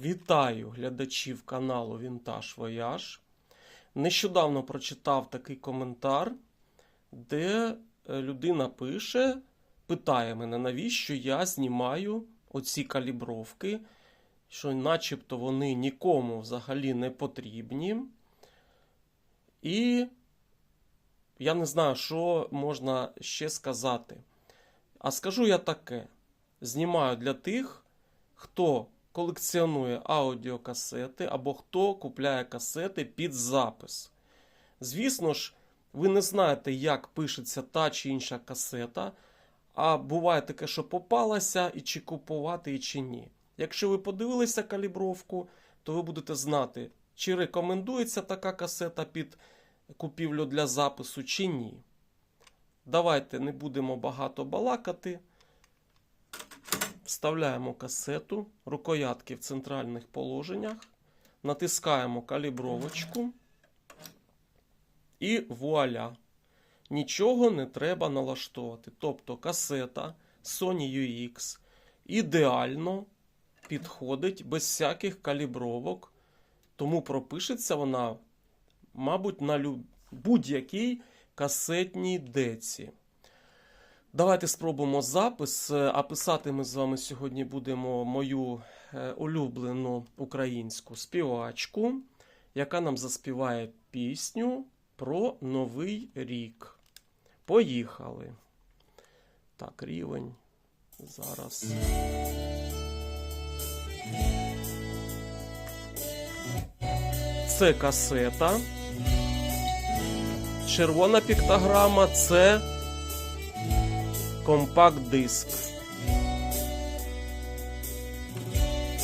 Вітаю глядачів каналу Вінтаж Вояж. Нещодавно прочитав такий коментар, де е, людина пише, питає мене, навіщо я знімаю оці калібровки, що начебто вони нікому взагалі не потрібні. І я не знаю, що можна ще сказати. А скажу я таке: знімаю для тих, хто колекціонує аудіокасети або хто купляє касети під запис. Звісно ж, ви не знаєте, як пишеться та чи інша касета, а буває таке, що попалася, і чи купувати, і чи ні. Якщо ви подивилися калібровку, то ви будете знати, чи рекомендується така касета під купівлю для запису, чи ні. Давайте не будемо багато балакати. Вставляємо касету, рукоятки в центральних положеннях, натискаємо калібровочку і вуаля. Нічого не треба налаштовувати. Тобто касета Sony UX ідеально підходить без всяких калібровок, тому пропишеться вона, мабуть, на будь-якій касетній деці. Давайте спробуємо запис. Е, А писати ми з вами сьогодні будемо мою е, улюблену українську співачку, яка нам заспіває пісню про Новий рік. Поїхали. Так, рівень. Зараз. Це касета. Червона піктограма це компакт-диск.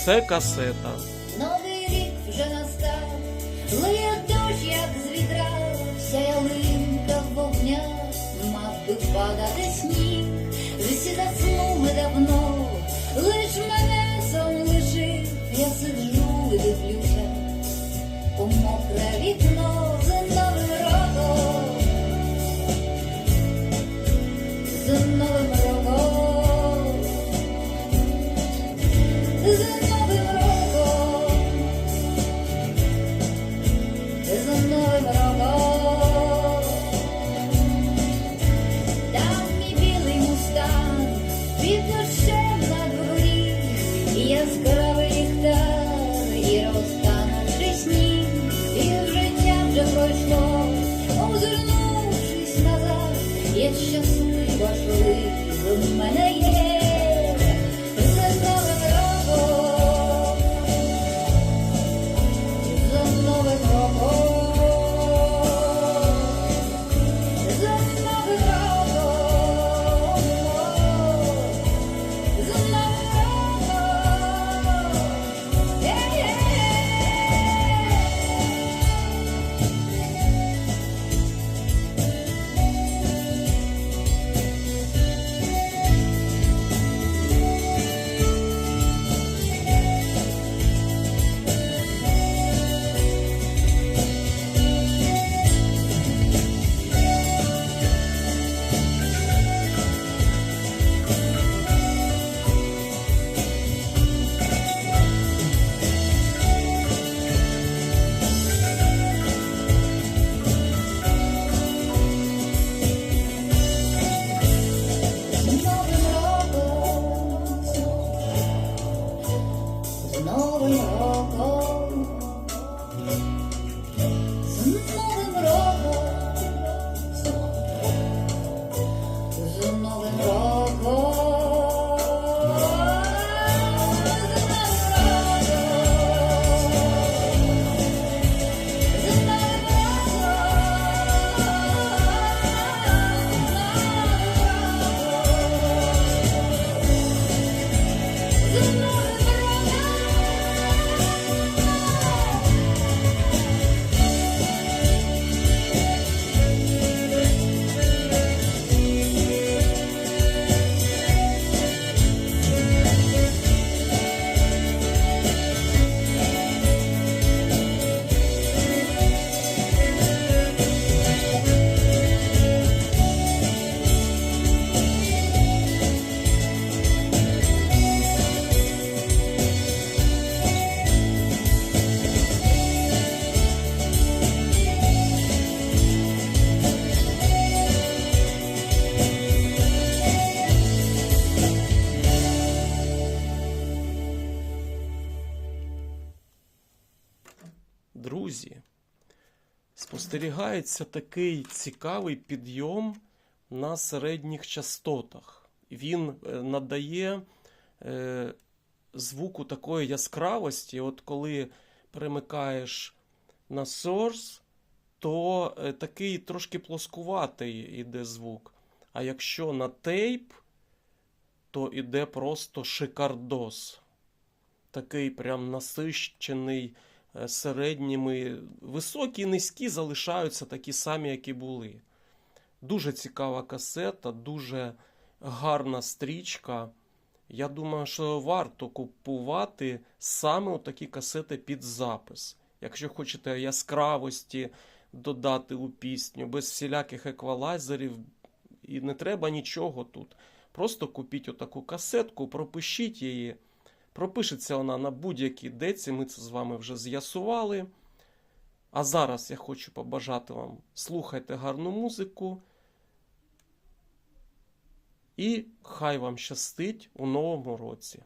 Це касета. Новий рік вже настав, лиє дощ, як з відра, вся ялинка в вогнях, мав би падати сніг, Озирнувшись назад, я щаслива, що в мене є. За новим роком, за новим роком, з новим Друзі, спостерігається такий цікавий підйом на середніх частотах. Він е, надає е, звуку такої яскравості. От коли перемикаєш на source, то е, такий трошки плоскуватий іде звук. А якщо на тейп, то іде просто шикардос. Такий прям насищений середніми. Високі низькі залишаються такі самі, як і були. Дуже цікава касета, дуже гарна стрічка. Я думаю, що варто купувати саме такі касети під запис. Якщо хочете яскравості додати у пісню, без всіляких еквалайзерів, і не треба нічого тут. Просто купіть отаку касетку, пропишіть її. Пропишеться вона на будь-якій деці, ми це з вами вже з'ясували. А зараз я хочу побажати вам слухайте гарну музику. І хай вам щастить у новому році.